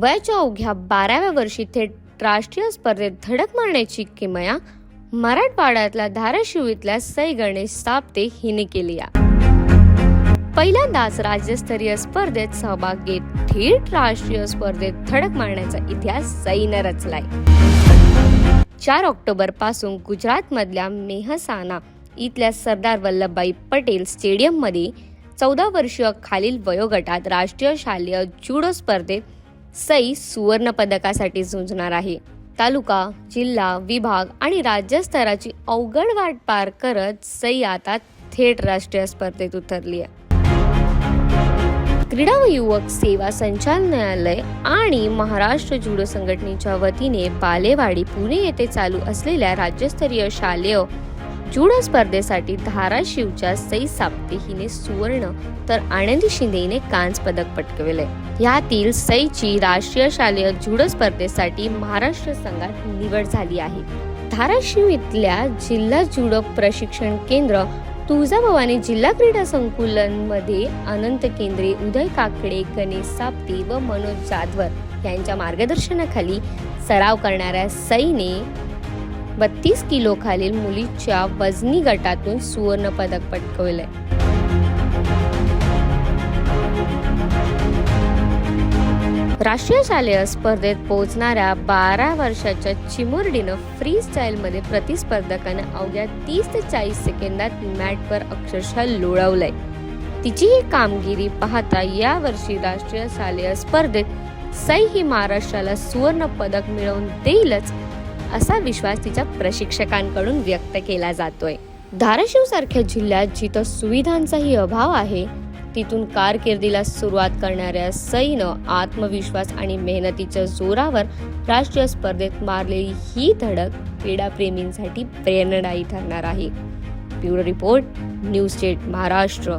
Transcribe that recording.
वयाच्या अवघ्या बाराव्या वर्षी थेट राष्ट्रीय स्पर्धेत धडक मारण्याची किमया मराठवाड्यातल्या धाराशिव इथल्या सई गणेश सापते हिने केली पहिल्यांदाच राज्यस्तरीय स्पर्धेत सहभाग घेत थेट राष्ट्रीय स्पर्धेत धडक मारण्याचा इतिहास सईनं रचलाय. चार ऑक्टोबरपासून गुजरात मधल्या मेहसाना इथल्या सरदार वल्लभभाई पटेल स्टेडियममध्ये चौदा वर्षीय खालील वयोगटात राष्ट्रीय शालेय जुडो स्पर्धेत सई सुवर्ण पदकासाठी झुंजणार आहे. तालुका जिल्हा विभाग आणि राज्यस्तराची अवघड वाट पार करत सई आता थेट राष्ट्रीय स्पर्धेत उतरली आहे क्रीडा व युवक सेवा संचालनालय आणि महाराष्ट्र जुडो संघटनेच्या वतीने बालेवाडी पुणे येथे चालू असलेल्या राज्यस्तरीय शालेय जुडो स्पर्धेसाठी धाराशिवच्या सई साप्ते हिने सुवर्ण तर आनंदी शिंदे हिने कांस्य पदक पटकविले. यातील सईची राष्ट्रीय शालेय जुडो स्पर्धेसाठी महाराष्ट्र संघात निवड झाली आहे. धाराशिव इथल्या जिल्हा जुडो प्रशिक्षण केंद्र तुळजाभवानी जिल्हा क्रीडा संकुलनमध्ये अनंत केंद्रे उदय काकडे गणेश साप्ते व मनोज जाधवर यांच्या मार्गदर्शनाखाली सराव करणाऱ्या सईने बत्तीस किलो खालील मुलीच्या वजनी गटातून सुवर्ण पदक पटकवले राष्ट्रीय शालेय स्पर्धेत पोहोचणाऱ्या बारा वर्षाच्या चिमुरडीनं फ्री स्टाईलमध्ये प्रतिस्पर्धकांना अवघ्या तीस ते चाळीस सेकंदात मॅटवर अक्षरशः लोळवलंय. तिची ही कामगिरी पाहता यावर्षी राष्ट्रीय शालेय स्पर्धेत सई ही महाराष्ट्राला सुवर्ण पदक मिळवून देईलच असा विश्वास तिच्या प्रशिक्षकांकडून व्यक्त केला जातोय. धाराशिव सारख्या जिल्ह्यात जिथं सुविधांचाही अभाव आहे तिथून कारकिर्दीला सुरुवात करणाऱ्या सईनं आत्मविश्वास आणि मेहनतीच्या जोरावर राष्ट्रीय स्पर्धेत मारलेली ही धडक क्रीडाप्रेमींसाठी प्रेरणादायी ठरणार आहे. Bureau report news state Maharashtra.